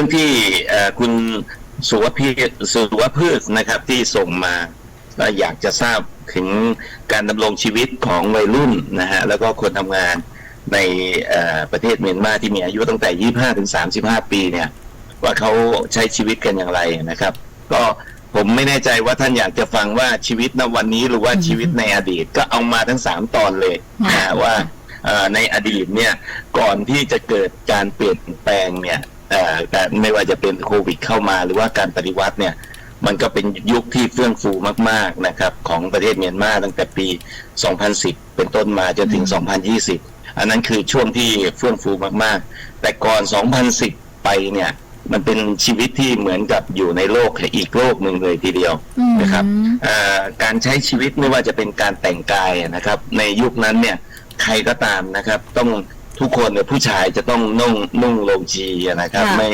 รื่องที่คุณสุวพีสุวพืชนะครับที่ส่งมาก็อยากจะทราบถึงการดำรงชีวิตของวัยรุ่นนะฮะแล้วก็คนทำงานในประเทศเมียนมาที่มีอายุตั้งแต่ 25 ถึง 35 ปีเนี่ย ว่าเขาใช้ชีวิตกันอย่างไรนะครับ ก็ผมไม่แน่ใจว่าท่านอยากจะฟังว่าชีวิตณวันนี้หรือว่าชีวิตในอดีตก็เอามาทั้งสามตอนเลยนะฮะว่าในอดีตเนี่ยก่อนที่จะเกิดการเปลี่ยนแปลงเนี่ย การไม่ว่าจะเป็นโควิดเข้ามาหรือว่าการปฏิวัติเนี่ยมันก็เป็นยุคที่เฟื่องฟูมากๆนะครับของประเทศเมียนมาตั้งแต่ปี 2010 เป็นต้นมาจนถึง 2020 อันนั้นคือช่วงที่เฟื่องฟูมากๆ แต่ก่อน 2010 ไปเนี่ยมันเป็นชีวิตที่เหมือนกับอยู่ในโลกอีกโลกหนึ่งเลยทีเดียวอืมนะครับอ่าการใช้ชีวิตไม่ว่าจะเป็นการแต่งกายนะครับ ในยุคนั้นเนี่ยใครก็ตามนะครับ ต้อง ทุกคนเนี่ยผู้ชายจะต้องนุ่งนุ่งโลจีนะครับ ค่ะ ไม่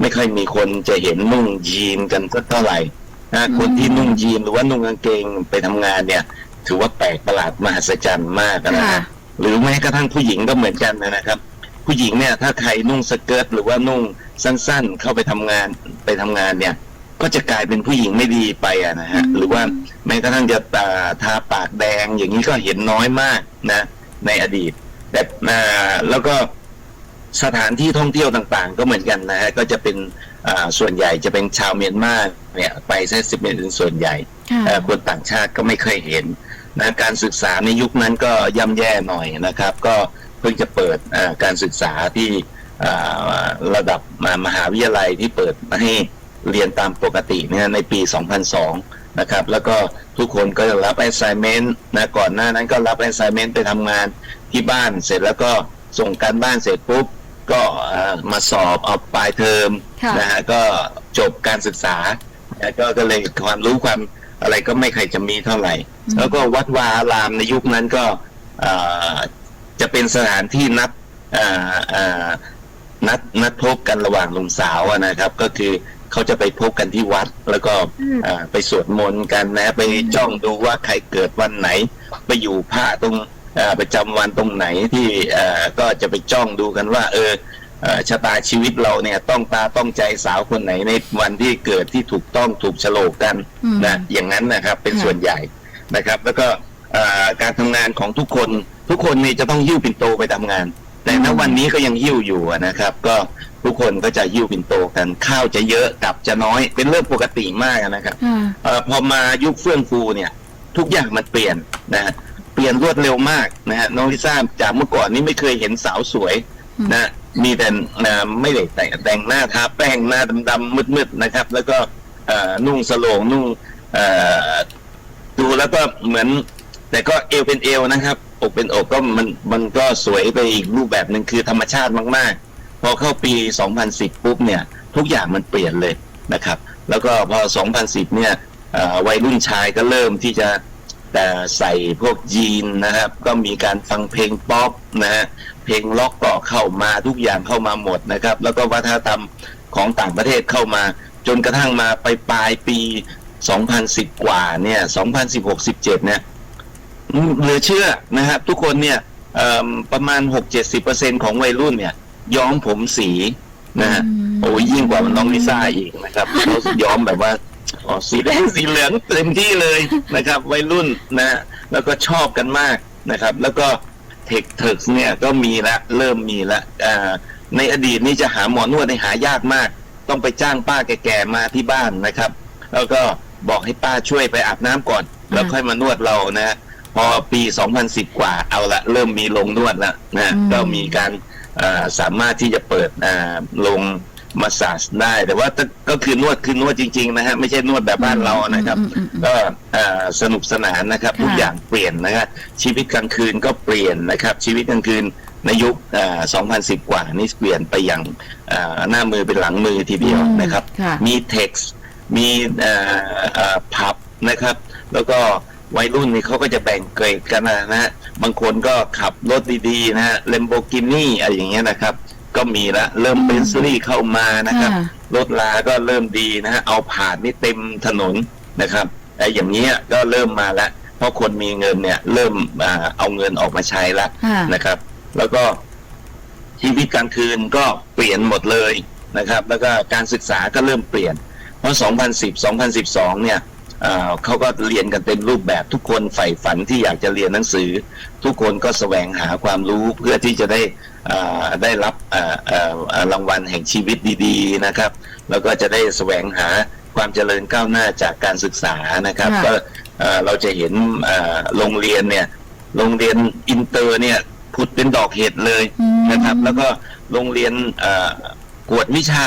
ไม่ค่อยมีคนจะเห็นนุ่งยีนกันสักเท่าไหร่นะคนที่นุ่งยีนหรือว่านุ่งกางเกงไปทำงานเนี่ย ถือว่าแปลกประหลาดมหัศจรรย์มากนะค่ะ ฮะหรือแม้กระทั่งผู้หญิงก็เหมือนกันนะครับ ผู้หญิงเนี่ยถ้าใครนุ่งสเกิร์ตหรือว่านุ่งสั้น ๆ เข้าไปทำงานไปทำงานเนี่ย ก็จะกลายเป็นผู้หญิงไม่ดีไปอะนะฮะอืมหรือว่าแม้กระทั่งจะอ่าทาปากแดงอย่างนี้ก็เห็นน้อยมากนะ ในอดีต แต่อ่าแล้วก็สถานที่ท่องเที่ยวต่างๆ ก็เหมือนกันนะฮะก็จะเป็นอ่าส่วนใหญ่จะเป็นชาวเมียนมาเนี่ยไปซะสิบเป็นส่วนใหญ่ค่ะเอ่อคนต่างชาติก็ไม่เคยเห็นนะการศึกษาในยุคนั้นก็ย่ำแย่หน่อยนะครับ ก็เพิ่งจะเปิดเอ่อการศึกษาที่เอ่อระดับมหาวิทยาลัยที่เปิดให้เรียนตามปกติเนี่ยในปี 2002 นะครับ แล้วก็ทุกคนก็จะรับ assignment นะก่อนหน้านั้นก็รับ assignment ไปทำงานที่บ้านเสร็จแล้วก็ส่งการบ้านเสร็จปุ๊บก็เอ่อมาสอบเอาปลายเทอมค่ะนะฮะก็จบการศึกษานะก็ก็เลยความรู้ความอะไรก็ไม่ใครจะมีเท่าไหร่อืมแล้วก็วัดวาอารามในยุคนั้นก็เอ่อจะเป็นสถานที่นัดเอ่อเอ่อนัดนัดพบกันระหว่างหนุ่มสาวอะนะครับ ก็คือ เขาจะไปพบกันที่วัด แล้วก็อืมเอ่อไปสวดมนต์กันนะ ไปจ้องดูว่าใครเกิดวันไหน ไปอยู่พระตรงเอ่อประจำวันตรงไหนที่เอ่อก็จะไปจ้องดูกันว่า เออเอ่อชะตาชีวิตเราเนี่ยต้องตาต้องใจสาวคนไหนในวันที่เกิดที่ถูกต้องถูกโฉลกกันอืมนะอย่างนั้นนะครับเป็นค่ะส่วนใหญ่นะครับ แล้วก็เอ่อการทำงานของทุกคนทุกคนนี่จะต้องหิ้วปิ่นโตไปทำงาน แต่ณวันนี้ก็ยังหิ้วอยู่อะนะครับ ก็ ทุกคนก็จะหิ้วปิ่นโตกันข้าวจะเยอะกับจะน้อยเป็นเรื่องปกติมากนะครับค่ะเอ่อพอมายุคเฟื่องฟูเนี่ย ทุกอย่างมันเปลี่ยนนะฮะเปลี่ยนรวดเร็วมากนะฮะน้องลิซ่าจากเมื่อก่อนนี้ไม่เคยเห็นสาวสวยอืมนะมีแต่เอ่อไม่ได้แต่งแต่งหน้าทาแป้งหน้าดำๆมืดๆนะครับ แล้วก็เอ่อนุ่งสโลงนุ่งเอ่อดูแล้วก็เหมือน แต่ก็เอวเป็นเอวนะครับ อกเป็นอกก็มันมันก็สวยไปอีกรูปแบบหนึ่งคือธรรมชาติมากๆ พอเข้าปี 2010 ปุ๊บเนี่ยทุกอย่างมันเปลี่ยนเลยนะครับ แล้วก็พอ 2010 เนี่ยวัยรุ่นชายก็เริ่มที่จะแต่ใส่พวกยีนนะครับ ก็มีการฟังเพลงป๊อปนะฮะเพลงล็อกก็เข้ามาทุกอย่างเข้ามาหมดนะครับ แล้วก็วัฒนธรรมของต่างประเทศเข้ามา จนกระทั่งมาไปปลายปี 2010 กว่าเนี่ย 2016-17 เนี่ยเหลือเชื่อนะครับ ทุกคนเนี่ยประมาณ 6-70%ของวัยรุ่นเนี่ย ย้อมผมสีนะฮะอืมโอ้ยยิ่งกว่าน้องลิซ่าอีกนะครับเขาย้อมแบบว่าอ๋อสีแดงสีเหลืองเต็มที่เลยนะครับ วัยรุ่นนะฮะแล้วก็ชอบกันมากนะครับ แล้วก็เทคเทิร์กเนี่ยก็มีละเริ่มมีละอ่าในอดีตนี่จะหาหมอนวดในหายากมาก ต้องไปจ้างป้าแก่ๆมาที่บ้านนะครับ แล้วก็บอกให้ป้าช่วยไปอาบน้ำก่อน แล้วค่อยมานวดเรานะ พอปี 2010 กว่าเอาละเริ่มมีโรงนวดแล้วนะอืมก็มีการเอ่อ สามารถที่จะเปิดอ่าโรงมาสซาจได้ แต่ว่าก็ก็คือนวดคือนวดจริง ๆ นะฮะไม่ใช่นวดแบบบ้านเรานะครับอืมอืมอืมก็เอ่อสนุกสนานนะครับค่ะทุกอย่างเปลี่ยนนะครับชีวิตกลางคืนก็เปลี่ยนนะครับ ชีวิตกลางคืนในยุคเอ่อ2010 กว่านี่เปลี่ยนไปอย่างเอ่อหน้ามือเป็นหลังมือทีเดียวนะครับค่ะมีเท็กซ์มีเอ่อเอ่อผับนะครับ แล้วก็วัยรุ่นนี่เขาก็จะแบ่งเกรดกันนะนะฮะ บางคนก็ขับรถดีๆนะฮะเลมโบกินี่อะไรอย่างเงี้ยนะครับ ก็มีละเริ่มอืมเป็นซีรีเข้ามานะครับ ค่ะ รถลาก็เริ่มดีนะฮะเอาผ่านนี่เต็มถนนนะครับไอ้อย่างเงี้ยก็เริ่มมาแล้วเพราะคนมีเงินเนี่ย เริ่มอ่าเอาเงินออกมาใช้ละ ค่ะ นะครับแล้วก็ชีวิตกลางคืนก็เปลี่ยนหมดเลยนะครับ แล้วก็การศึกษาก็เริ่มเปลี่ยน เพราะ 2010 2012 เนี่ย เอ่อเขาก็เรียนกันเต็มรูปแบบทุกคนใฝ่ฝันที่อยากจะเรียนหนังสือ ทุกคนก็แสวงหาความรู้เพื่อที่จะได้เอ่อได้รับเอ่อเอ่อเอ่อรางวัลแห่งชีวิตดีๆนะครับ แล้วก็จะได้แสวงหาความเจริญก้าวหน้าจากการศึกษานะครับค่ะก็เอ่อเราจะเห็นเอ่อโรงเรียนเนี่ยโรงเรียนอินเตอร์เนี่ยผุดเป็นดอกเห็ดเลยอืมนะครับ แล้วก็โรงเรียนเอ่อกวดวิชา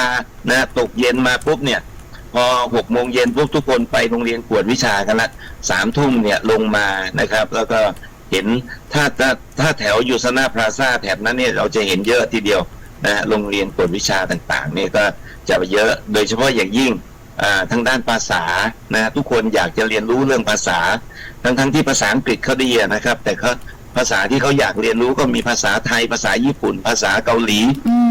นะตกเย็นมาปุ๊บเนี่ย พอหกโมงเย็นปุ๊บทุกคนไปโรงเรียนกวดวิชากันละสามทุ่มเนี่ยลงมานะครับ แล้วก็เห็นถ้าถ้าถ้าแถวยูซนาพลาซาแถบนั้นเนี่ยเราจะเห็นเยอะทีเดียวนะฮะโรงเรียนกวดวิชาต่างๆเนี่ยก็จะเยอะโดยเฉพาะอย่างยิ่งทางด้านภาษานะฮะทุกคนอยากจะเรียนรู้เรื่องภาษา ทั้งทั้งๆที่ภาษาอังกฤษเขาดีนะครับ แต่เขาภาษาที่เขาอยากเรียนรู้ก็มีภาษาไทย ภาษาญี่ปุ่น ภาษาเกาหลี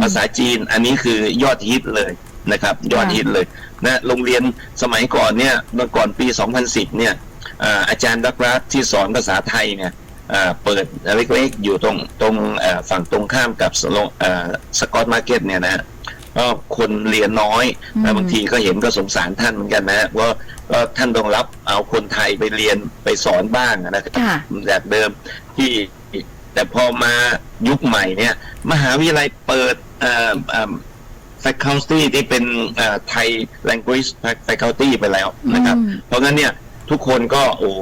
ภาษาจีน อันนี้คือยอดฮิตเลยนะครับ ยอดฮิตเลย นะโรงเรียนสมัยก่อนเนี่ยเมื่อก่อนปี 2010 เนี่ยอ่าอาจารย์ดักรัฐที่สอนภาษาไทยเนี่ยอ่าเปิดเล็กๆอยู่ตรงตรงเอ่อฝั่งตรงข้ามกับสกอตมาร์เก็ตเนี่ยนะฮะก็คนเรียนน้อยอืมนะบางทีก็เห็นก็สงสารท่านเหมือนกันนะฮะว่าก็ท่านต้องรับเอาคนไทยไปเรียนไปสอนบ้างนะครับค่ะจากเดิมที่แต่พอมายุคใหม่เนี่ย มหาวิทยาลัยเปิดเอ่อเอ่อ faculty ที่เป็นเอ่อไทย language faculty ไปแล้วนะครับอืมเพราะงั้นเนี่ยทุกคนก็โอ้โห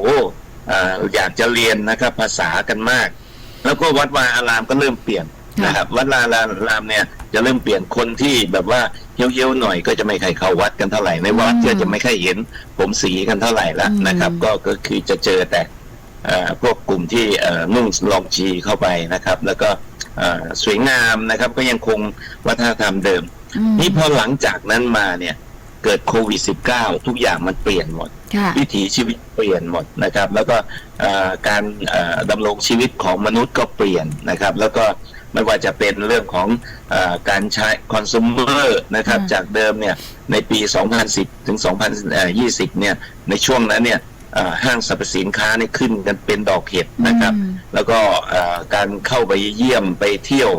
เอ่ออยากจะเรียนนะครับภาษากันมาก แล้วก็วัดวาอารามก็เริ่มเปลี่ยนค่ะนะครับวัดวาอารามเนี่ยจะเริ่มเปลี่ยนคนที่แบบว่าเฮี้ยวๆหน่อยก็จะไม่ใครเข้าวัดกันเท่าไหร่ในวัดอืมก็จะไม่ค่อยเห็นผมสีกันเท่าไหร่ละอืมนะครับ ก็ก็คือจะเจอแต่เอ่อพวกกลุ่มที่เอ่อนุ่งลองจีเข้าไปนะครับ แล้วก็เอ่อสวยงามนะครับก็ยังคงวัฒนธรรมเดิมอืม นี่พอหลังจากนั้นมาเนี่ยเกิดโควิด -19 ทุกอย่างมันเปลี่ยนหมดค่ะวิถีชีวิตเปลี่ยนหมดนะครับ แล้วก็เอ่อการเอ่อดำรงชีวิตของมนุษย์ก็เปลี่ยนนะครับ แล้วก็ไม่ว่าจะเป็นเรื่องของเออการใช้คอน sumer นะครับอืมจากเดิมเนี่ยในปี 2010 ถึง 2020 เนี่ยในช่วงนั้นเนี่ยเอ่อห้างสรรพสินค้าเนี่ยขึ้นกันเป็นดอกเห็ดนะครับอืมแล้วก็เอ่อการเข้าไปเยี่ยมไปเที่ยว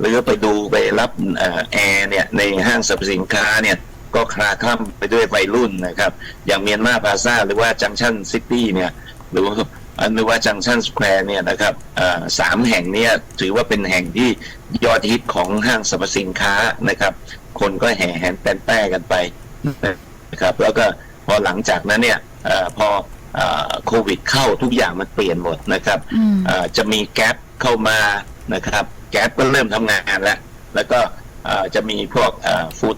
หรือไปดูไปรับเอ่อแอร์เนี่ยในห้างสรรพสินค้าเนี่ยก็คลาคล่ำไปด้วยวัยรุ่นนะครับ อย่างเมียนมาพาซาหรือว่าจังชันซิตี้เนี่ยหรือว่าหรือว่าจังชันสแควร์เนี่ยนะครับเอ่อสามแห่งเนี้ถือว่าเป็นแห่งที่ยอดฮิตของห้างสรรพสินค้านะครับ คนก็แห่แหนแตนแป้กันไปนะครับ แล้วก็พอหลังจากนั้นเนี่ยเออพอเอ่อโควิดเข้าทุกอย่างมันเปลี่ยนหมดนะครับอืมเอ่อจะมีแก๊ปเข้ามานะครับ แก๊ปก็เริ่มทำงานแล้ว แล้วก็เอ่อจะมีพวกฟู้ด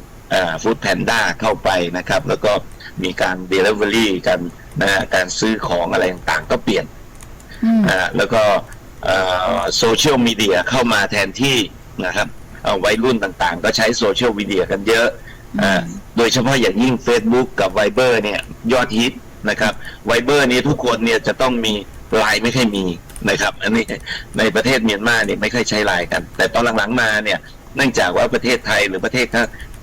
ฟู้ดแพนด้าเข้าไปนะครับ แล้วก็มีการเดลิเวอรี่กันนะฮะการซื้อของอะไรต่างๆก็เปลี่ยนอืมนะฮะแล้วก็โซเชียลมีเดียเข้ามาแทนที่นะครับเอ่อวัยรุ่นต่างๆ ก็ใช้โซเชียลมีเดียกันเยอะอ่าโดยเฉพาะอย่างยิ่ง Facebook กับ Viber เนี่ยยอดฮิตนะครับ Viber เนี่ยทุกคนเนี่ยจะต้องมีไลน์ไม่ค่อยมี นะครับ อันนี้ในประเทศเมียนมาเนี่ยไม่ค่อยใช้ไลน์กัน แต่ตอนหลังๆมาเนี่ยเนื่องจากว่าประเทศไทยหรือประเทศ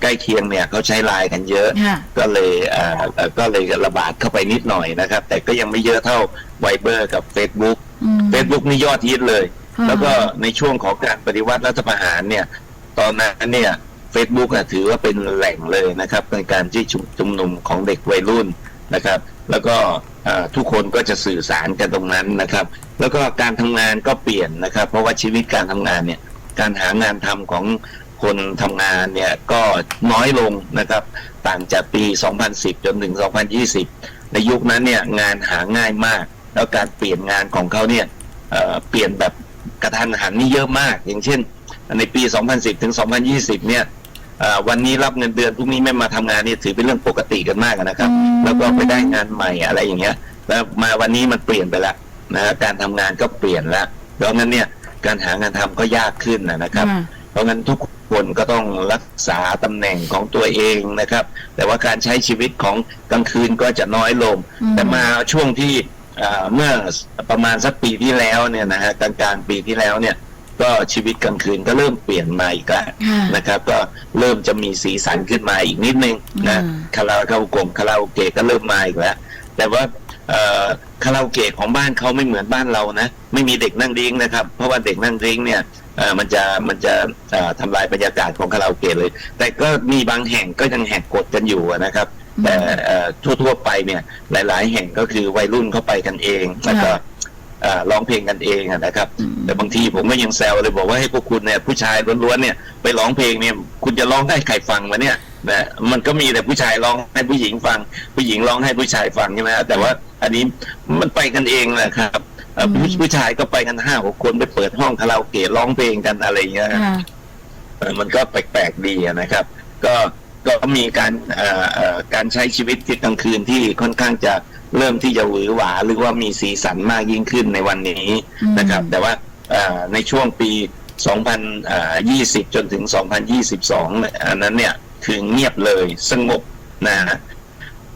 ใกล้เคียงเนี่ยเขาใช้ไลน์กันเยอะค่ะก็เลยอ่าเอ่อก็เลยระบาดเข้าไปนิดหน่อยนะครับ แต่ก็ยังไม่เยอะเท่า Viber กับ Facebook อืม Facebook นี่ยอดฮิตเลยค่ะแล้วก็ในช่วงของการปฏิวัติรัฐประหารเนี่ย ตอนนั้นเนี่ย Facebook อะถือว่าเป็นแหล่งเลยนะครับในการที่ชุมชุมนุมของเด็กวัยรุ่นนะครับ แล้วก็อ่า ทุกคนก็จะสื่อสารกันตรงนั้นนะครับ แล้วก็การทำงานก็เปลี่ยนนะครับ เพราะว่าชีวิตการทำงานเนี่ยการหางานทำของคนทำงานเนี่ยก็น้อยลงนะครับ ต่างจากปี 2010 จนถึง 2020 ในยุคนั้นเนี่ยงานหาง่ายมาก แล้วการเปลี่ยนงานของเขาเนี่ยเเปลี่ยนแบบกระทันหันนี่เยอะมาก อย่างเช่น ในปี 2010 ถึง 2020 เนี่ย วันนี้รับเงินเดือนพรุ่งนี้ไม่มาทำงานนี่ถือเป็นเรื่องปกติกันมากนะครับอืมแล้วก็ไปได้งานใหม่อะไรอย่างเงี้ย แล้วมาวันนี้มันเปลี่ยนไปแล้วนะฮะการทำงานก็เปลี่ยนแล้วเพราะงั้นเนี่ยการหางานทำก็ยากขึ้นนะนะครับค่ะเพราะงั้นทุกคนก็ต้องรักษาตำแหน่งของตัวเองนะครับ แต่ว่าการใช้ชีวิตของกลางคืนก็จะน้อยลงอืมแต่มาช่วงที่อ่าเมื่อประมาณสักปีที่แล้วเนี่ยนะฮะกลางกลางๆปีที่แล้วเนี่ย ก็ชีวิตกลางคืนก็เริ่มเปลี่ยนมาอีกแล้วค่ะนะครับ ก็เริ่มจะมีสีสันขึ้นมาอีกนิดนึงนะอืมคาราโอเกะคาราโอเกะก็เริ่มมาอีกแล้วแต่ว่าเอ่อคาราโอเกะของบ้านเขาไม่เหมือนบ้านเรานะไม่มีเด็กนั่งดริ้งนะครับ เพราะว่าเด็กนั่งดริ้งเนี่ยเออมันจะมันจะเอ่อทำลายบรรยากาศของคาราโอเกะเลย แต่ก็มีบางแห่งก็ยังแหกกฎกันอยู่อะนะครับ แต่เอ่อทั่วๆไปเนี่ยหลาย ๆ แห่งก็คือวัยรุ่นเข้าไปกันเองแล้วก็เอ่อ ร้องเพลงกันเองอะนะครับอืมแต่บางทีผมก็ยังแซวเลยบอกว่าให้พวกคุณเนี่ยผู้ชายล้วนๆเนี่ยไปร้องเพลงเนี่ยคุณจะร้องให้ใครฟังวะเนี่ยนะมันก็มีแต่ผู้ชายร้องให้ผู้หญิงฟัง ผู้หญิงร้องให้ผู้ชายฟังใช่ไหมฮะแต่ว่าอันนี้มันไปกันเองนะครับเอ่อผู้อืมผู้ชายก็ไปกันห้าหกคนไปเปิดห้องคาราโอเกะร้องเพลงกันอะไรอย่างเงี้ยค่ะเอ่อมันก็แปลกๆดีอะนะครับ ก็ ก็มีการเอ่อเอ่อการใช้ชีวิตที่กลางคืนที่ค่อนข้างจะเริ่มที่จะหวือหวา หรือว่ามีสีสันมากยิ่งขึ้นในวันนี้อืมนะครับ แต่ว่าเอ่อในช่วงปี 2020 จนถึง 2022เนี่ยอันนั้นเนี่ยคือเงียบเลยสงบนะฮะ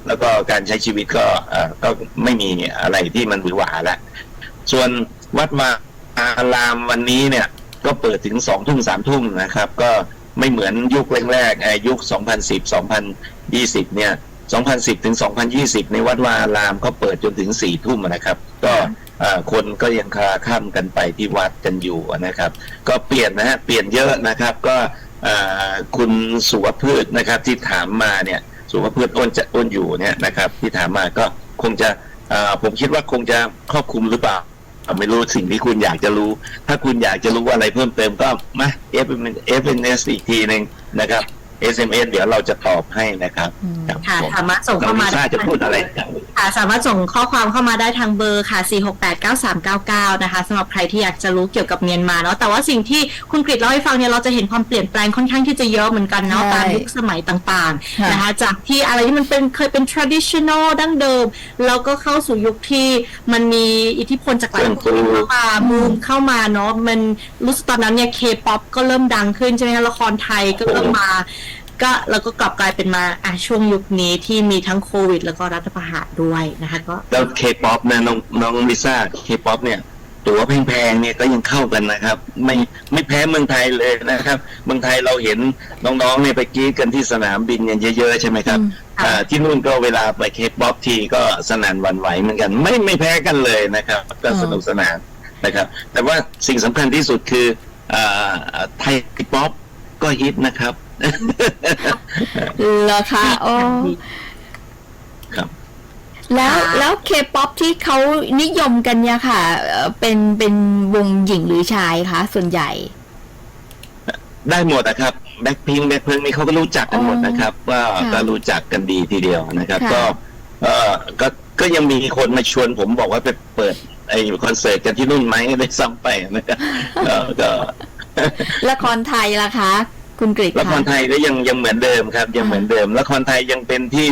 แล้วก็การใช้ชีวิตก็เอ่อก็ไม่มีอะไรที่มันหวือหวาแล้วส่วนวัดวาอารามวันนี้เนี่ย ก็เปิดถึงสองทุ่มสามทุ่มนะครับ ก็ ไม่เหมือนยุคแรกๆอ่อยุค 2010 2020 เนี่ย 2010 ถึง 2020 ในวัดวาอารามก็เปิดจนถึงสี่ทุ่มนะครับ ก็คนก็ยังคาข้ามกันไปที่วัดกันอยู่นะครับ ก็เปลี่ยนนะฮะเปลี่ยนเยอะนะครับก็คุณสุวพืชนะครับที่ถามมาเนี่ยสุวพืชอ้นจะอ้นอยู่เนี่ยนะครับที่ถามมาก็คงจะผมคิดว่าคงจะครอบคลุมหรือเปล่า ไม่รู้สิ่งที่คุณอยากจะรู้ ถ้าคุณอยากจะรู้อะไรเพิ่มเติมก็มา F F N S อีกทีหนึ่งนะครับ S M S เดี๋ยวเราจะตอบให้นะครับอืมครับค่ะผมสามารถส่งน้อเข้างลิมาซ่าจะพูดอะไรครับ ค่ะสามารถส่งข้อความเข้ามาได้ทางเบอร์ค่ะ 4689399 นะคะสำหรับใครที่อยากจะรู้เกี่ยวกับเมียนมาเนาะแต่ว่าสิ่งที่คุณกฤษเล่าให้ฟังเนี่ยเราจะเห็นความเปลี่ยนแปลงค่อนข้างที่จะเยอะเหมือนกันเนาะใช่ตามยุคสมัยต่างค่ะๆนะคะจากที่อะไรที่มันเป็นเคยเป็น traditional ดั้งเดิม แล้วก็เข้าสู่ยุคที่มันมีอิทธิพลจากหลายประเทศเข้ามามูมเข้ามาเนาะมันรู้สึกตอนนั้นเนี่ย K-POP ก็เริ่มดังขึ้นใช่ไหมคะละครไทยก็เริ่มมา ก็แล้วก็กลับกลายเป็นมาอะช่วงยุคนี้ที่มีทั้งโควิด แล้วก็รัฐประหารด้วยนะคะก็แล้วเคป๊อปนะน้องน้องลิซ่าเคป๊อปเนี่ย ตั๋วแพงๆเนี่ยก็ยังเข้ากันนะครับ ไม่ไม่แพ้เมืองไทยเลยนะครับ เมืองไทยเราเห็นน้องๆเนี่ยไปกรีดกันที่สนามบินกันเยอะๆใช่ไหมครับอืมอ่าที่นู่นก็เวลาไปเคป๊อปทีก็สนั่นหวันไหวเหมือนกัน ไม่ไม่แพ้กันเลยนะครับ ก็สนุกสนานนะครับ แต่ว่าสิ่งสำคัญที่สุดคืออ่าไทยป๊อปก็ฮิตนะครับ เหรอคะโอ้ครับ แล้วค่ะแล้วเคป๊อปที่เขานิยมกันเนี่ยค่ะเอ่อเป็นเป็นวงหญิงหรือชายคะส่วนใหญ่ ได้หมดนะครับแบ็คพิงแบ็คเพิงนี่เขาก็รู้จักกันหมดนะครับ ว่าค่ะก็รู้จักกันดีทีเดียวนะครับ ค่ะ ก็เออก็ก็ยังมีคนมาชวนผมบอกว่าไปเปิดไอ้คอนเสิร์ตกันที่นู่นไหมได้ซ้ำไปนะครับเออก็ ละครไทยล่ะคะ คุณกฤษละครคะไทยก็ยังยังเหมือนเดิมครับ ยังเหมือนเดิมละครไทยยังเป็นที่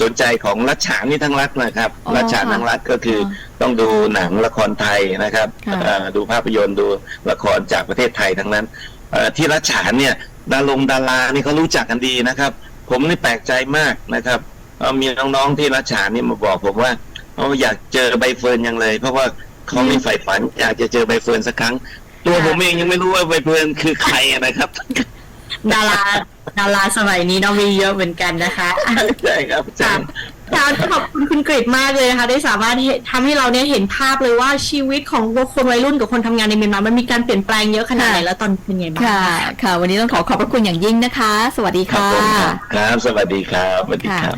สนใจของรัชฉานนี่ทั้งรัฐนะครับอ๋อรัชฉานทั้งรัฐก็คืออต้องดูหนังละครไทยนะครับค่ะเอ่อดูภาพยนตร์ดูละครจากประเทศไทยทั้งนั้นเอ่อที่รัชฉานเนี่ยดารงดารานี่เขารู้จักกันดีนะครับ ผมนี่แปลกใจมากนะครับเอ่อมีน้องๆที่รัชฉานนี่มาบอกผมว่าเขาอยากเจอใบเฟิร์นยังเลย เพราะว่าเขาไม่ใฝ่ฝันอยากจะเจอใบเฟิร์นสักครั้ง ตัวผมเองยังไม่รู้ว่าใบเฟิร์นคือใครนะครับ ดาราดาราสมัยนี้เนาะมีเยอะเหมือนกันนะคะอะใช่ครับใช่ค่ะค่ะขอบคุณคุณกฤษมากเลยนะคะ ได้สามารถเห็นทำให้เราเนี่ยเห็นภาพเลยว่าชีวิตของคนวัยรุ่นกับคนทำงานในเมียนมา มันมีการเปลี่ยนแปลงเยอะขนาดไหนค่ะแล้วตอนนี้เป็นไงบ้างค่ะ ค่ะ วันนี้ต้องขอขอบพระคุณอย่างยิ่งนะคะ สวัสดีครับค่ะผมครับสวัสดีครับสวัสดีครับ